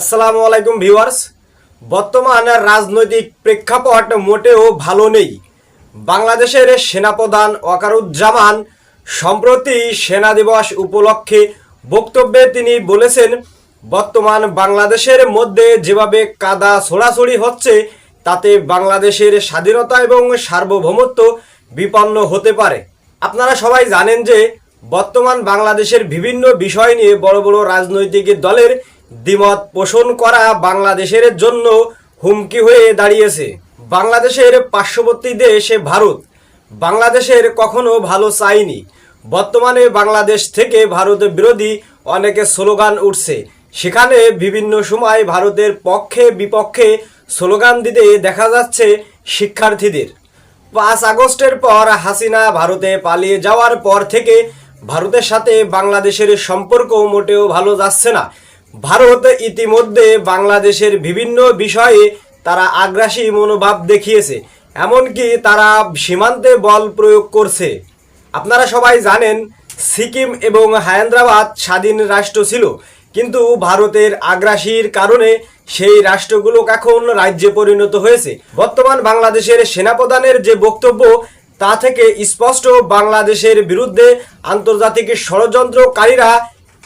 আসসালামু আলাইকুম ভিউয়ার্স। বর্তমান রাজনৈতিক প্রেক্ষাপট মোটেও ভালো নেই। বাংলাদেশের সেনাপ্রধান ওয়াকারুজ্জামান সম্প্রতি সেনা দিবস উপলক্ষে বক্তব্যে তিনি বলেছেন, বর্তমান বাংলাদেশের মধ্যে যেভাবে কাদা ছোড়াছড়ি হচ্ছে, তাতে বাংলাদেশের স্বাধীনতা এবং সার্বভৌমত্ব বিপন্ন হতে পারে। আপনারা সবাই জানেন যে বর্তমান বাংলাদেশের বিভিন্ন বিষয় নিয়ে বড় বড় রাজনৈতিক দলের দ্বিমত পোষণ করা বাংলাদেশের জন্য হুমকি হয়ে দাঁড়িয়েছে। বাংলাদেশের পার্শ্ববর্তী দেশ ভারত বাংলাদেশের কখনো ভালো চাইনি বর্তমানে বাংলাদেশ থেকে ভারত বিরোধী অনেকে স্লোগান উঠছে। সেখানে বিভিন্ন সময় ভারতের পক্ষে বিপক্ষে স্লোগান দিতে দেখা যাচ্ছে শিক্ষার্থীদের। পাঁচ আগস্টের পর হাসিনা ভারতে পালিয়ে যাওয়ার পর থেকে ভারতের সাথে বাংলাদেশের সম্পর্ক মোটেও ভালো যাচ্ছে না। ভারত ইতিমধ্যে বাংলাদেশের বিভিন্ন বিষয়ে তারা আগ্রাসী মনোভাব দেখিয়েছে, এমনকি তারা সীমান্তে বল প্রয়োগ করছে। আপনারা সবাই জানেন, সিকিম এবং হায়দ্রাবাদ স্বাধীন রাষ্ট্র ছিল, কিন্তু ভারতের আগ্রাসীর কারণে সেই রাষ্ট্রগুলো এখন রাজ্যে পরিণত হয়েছে। বর্তমান বাংলাদেশের সেনাপ্রধানের যে বক্তব্য, তা থেকে স্পষ্ট বাংলাদেশের বিরুদ্ধে আন্তর্জাতিক ষড়যন্ত্রকারীরা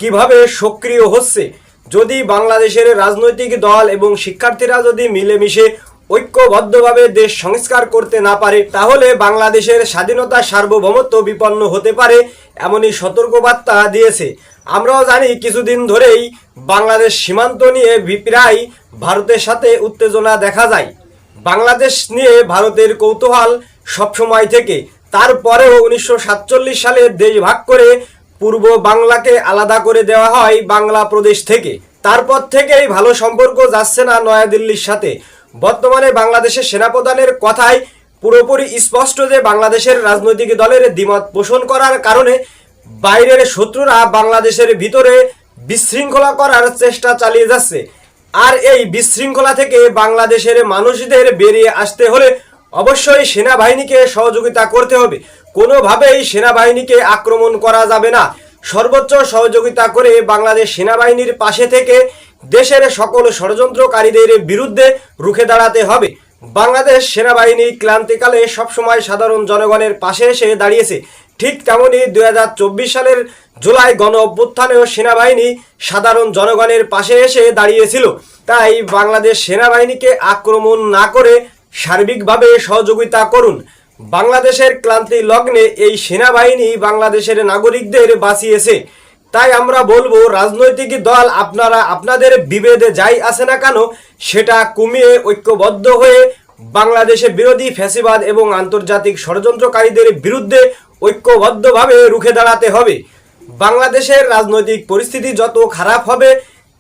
কীভাবে সক্রিয় হচ্ছে যদি বাংলাদেশের রাজনৈতিক দল এবং শিক্ষার্থীরা যদি মিলেমিশে ঐক্যবদ্ধভাবে দেশ সংস্কার করতে না পারে, তাহলে বাংলাদেশের স্বাধীনতা সার্বভৌমত্ব বিপন্ন হতে পারে এমনই সতর্কবার্তা দিয়েছে। আমরাও জানি কিছুদিন ধরেই বাংলাদেশ সীমান্ত নিয়ে প্রায় ভারতের সাথে উত্তেজনা দেখা যায়। বাংলাদেশ নিয়ে ভারতের কৌতূহল সবসময় থেকে। তারপরেও উনিশশো সাতচল্লিশ সালে দেশ ভাগ করে পূর্ব বাংলাকে আলাদা করে দেওয়া হয় বাংলা প্রদেশ থেকে। তারপর থেকেই ভালো সম্পর্ক যাচ্ছে না নয়াদিল্লির সাথে। বর্তমানে বাংলাদেশের সেনাপ্রধানের কথায় পুরোপুরি স্পষ্ট যে বাংলাদেশের রাজনৈতিক দলের দ্বিমত পোষণ করার কারণে বাইরের শত্রুরা বাংলাদেশের ভিতরে বিশৃঙ্খলা করার চেষ্টা চালিয়ে যাচ্ছে। আর এই বিশৃঙ্খলা থেকে বাংলাদেশের মানুষদের বেরিয়ে আসতে হলে অবশ্যই সেনাবাহিনীকে সহযোগিতা করতে হবে। কোনোভাবেই সেনাবাহিনীকে আক্রমণ করা যাবে না। সর্বোচ্চ সহযোগিতা করে বাংলাদেশ সেনাবাহিনীর পাশে থেকে দেশের সকল ষড়যন্ত্রকারীদের বিরুদ্ধে রুখে দাঁড়াতে হবে। বাংলাদেশ সেনাবাহিনী ক্লান্তিকালে সবসময় সাধারণ জনগণের পাশে এসে দাঁড়িয়েছে। ঠিক তেমনই দু হাজার চব্বিশ সালের জুলাই গণ অভ্যুত্থানেও সেনাবাহিনী সাধারণ জনগণের পাশে এসে দাঁড়িয়েছিল। তাই বাংলাদেশ সেনাবাহিনীকে আক্রমণ না করে সার্বিকভাবে সহযোগিতা করুন। বাংলাদেশের ক্লান্তি লগ্নে এই সেনাবাহিনী বাংলাদেশের নাগরিকদের বাঁচিয়েছে। তাই আমরা বলব, রাজনৈতিক দল আপনারা আপনাদের বিভেদে যাই আসে না কেন, সেটা কমিয়ে ঐক্যবদ্ধ হয়ে বাংলাদেশে বিরোধী ফ্যাসিবাদ এবং আন্তর্জাতিক ষড়যন্ত্রকারীদের বিরুদ্ধে ঐক্যবদ্ধভাবে রুখে দাঁড়াতে হবে। বাংলাদেশের রাজনৈতিক পরিস্থিতি যত খারাপ হবে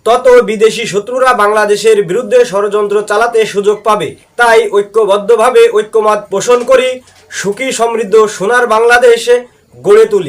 তত বিদেশি শত্রুরা বাংলাদেশের বিরুদ্ধে ষড়যন্ত্র চালাতে সুযোগ পাবে। তাই ঐক্যবদ্ধভাবে ঐক্যমত পোষণ করি, সুখী সমৃদ্ধ সোনার বাংলাদেশে গড়ে তুলি।